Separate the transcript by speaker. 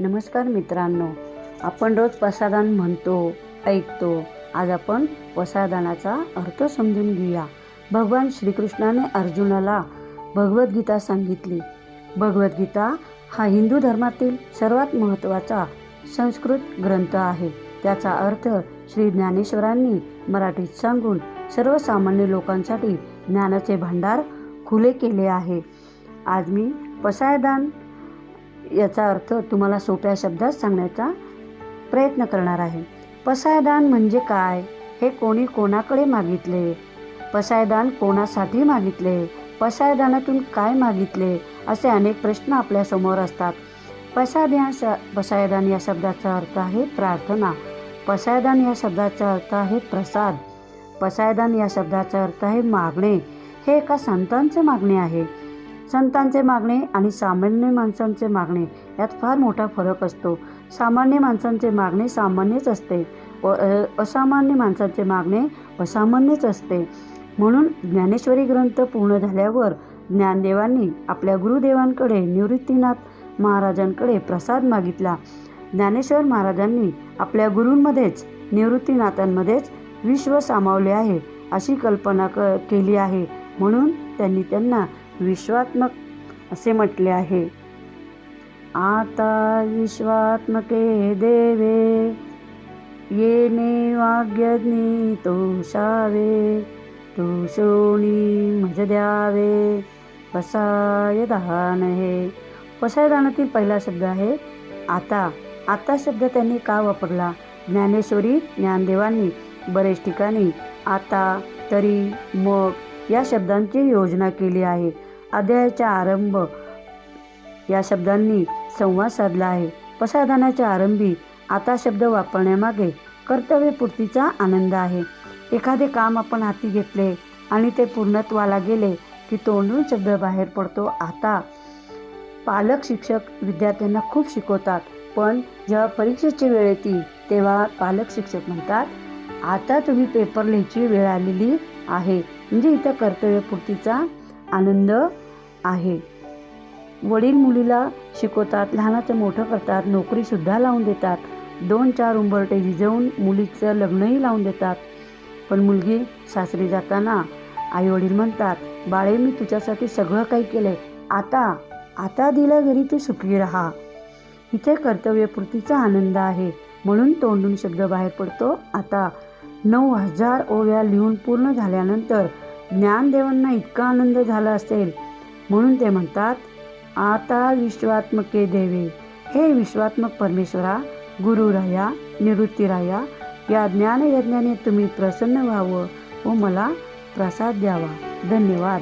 Speaker 1: नमस्कार मित्रांनो आपण रोज प्रसादान म्हणतो ऐकतो. आज आपण प्रसादानाचा अर्थ समजून घेऊया. भगवान श्रीकृष्णाने अर्जुनाला भगवद्गीता सांगितली. भगवद्गीता हा हिंदू धर्मातील सर्वात महत्त्वाचा संस्कृत ग्रंथ आहे. त्याचा अर्थ श्री ज्ञानेश्वरांनी मराठीत सांगून सर्वसामान्य लोकांसाठी ज्ञानाचे भांडार खुले केले आहे. आज मी पसायदान याचा अर्थ तुम्हाला सोप्या शब्दात सांगण्याचा प्रयत्न करणार आहे. पसायदान म्हणजे काय? हे कोणी कोणाकडे मागितले? पसायदान कोणासाठी मागितले? पसायदानातून काय मागितले? असे अनेक प्रश्न आपल्यासमोर असतात. पसायदान श पसायदान या शब्दाचा अर्थ आहे प्रार्थना. पसायदान या शब्दाचा अर्थ आहे प्रसाद. पसायदान या शब्दाचा अर्थ आहे मागणे. हे एका संतांचे मागणे आहे. संतांचे मागणे आणि सामान्य माणसांचे मागणे यात फार मोठा फरक असतो. सामान्य माणसांचे मागणे सामान्यच असते व असामान्य माणसांचे मागणे असामान्यच असते. म्हणून ज्ञानेश्वरी ग्रंथ पूर्ण झाल्यावर ज्ञानदेवांनी आपल्या गुरुदेवांकडे निवृत्तीनाथ महाराजांकडे प्रसाद मागितला. ज्ञानेश्वर महाराजांनी आपल्या गुरूंमध्येच निवृत्तीनाथांमध्येच विश्व सामावले आहे अशी कल्पना क केली आहे. म्हणून त्यांनी त्यांना विश्वात्मक असे म्हटले आहे. आता विश्वात्मके देवे येणे वाग्यज्ञी तोषावे तुषोणी मज द्यावे पसाय दहान हे पसायदानातील पहिला शब्द आहे आता. आता शब्द त्यांनी का वापरला? ज्ञानेश्वरी ज्ञानदेवांनी बरेच ठिकाणी. आता तरी मग या शब्दांची योजना केली आहे. अध्यायाचा आरंभ. या शब्दांनी संवाद साधला आहे. पसायदानाच्या आरंभी आता शब्द वापरण्यामागे कर्तव्यपूर्तीचा आनंद आहे. एखादे काम आपण हाती घेतले आणि ते पूर्णत्वाला गेले की तोंडून शब्द बाहेर पडतो. आता पालक शिक्षक विद्यार्थ्यांना खूप शिकवतात. पण जेव्हा परीक्षेची वेळ येते तेव्हा पालक शिक्षक म्हणतात आता तुम्ही पेपर लिहायची वेळ आलेली आहे. म्हणजे इथं कर्तव्यपूर्तीचा आनंद आहे. वडील मुलीला शिकवतात लहानाचं मोठं करतात नोकरीसुद्धा लावून देतात. दोन चार उंबरटे झिजवून मुलीचं लग्नही लावून देतात. पण मुलगी सासरी जाताना आईवडील म्हणतात बाळे मी तुझ्यासाठी सगळं काही केलंय. आता आता दिलं घरी तू सुखी राहा. इथे कर्तव्यपूर्तीचा आनंद आहे. म्हणून तोंडून शब्द बाहेर पडतो. आता नऊ हजार ओव्या लिहून पूर्ण झाल्यानंतर ज्ञानदेवांना इतका आनंद झाला असेल म्हणून ते म्हणतात आता विश्वात्मके देवे हे विश्वात्मक परमेश्वरा गुरुराया निवृत्तीराया या ज्ञानयज्ञाने तुम्ही प्रसन्न व्हावं व मला प्रसाद द्यावा. धन्यवाद.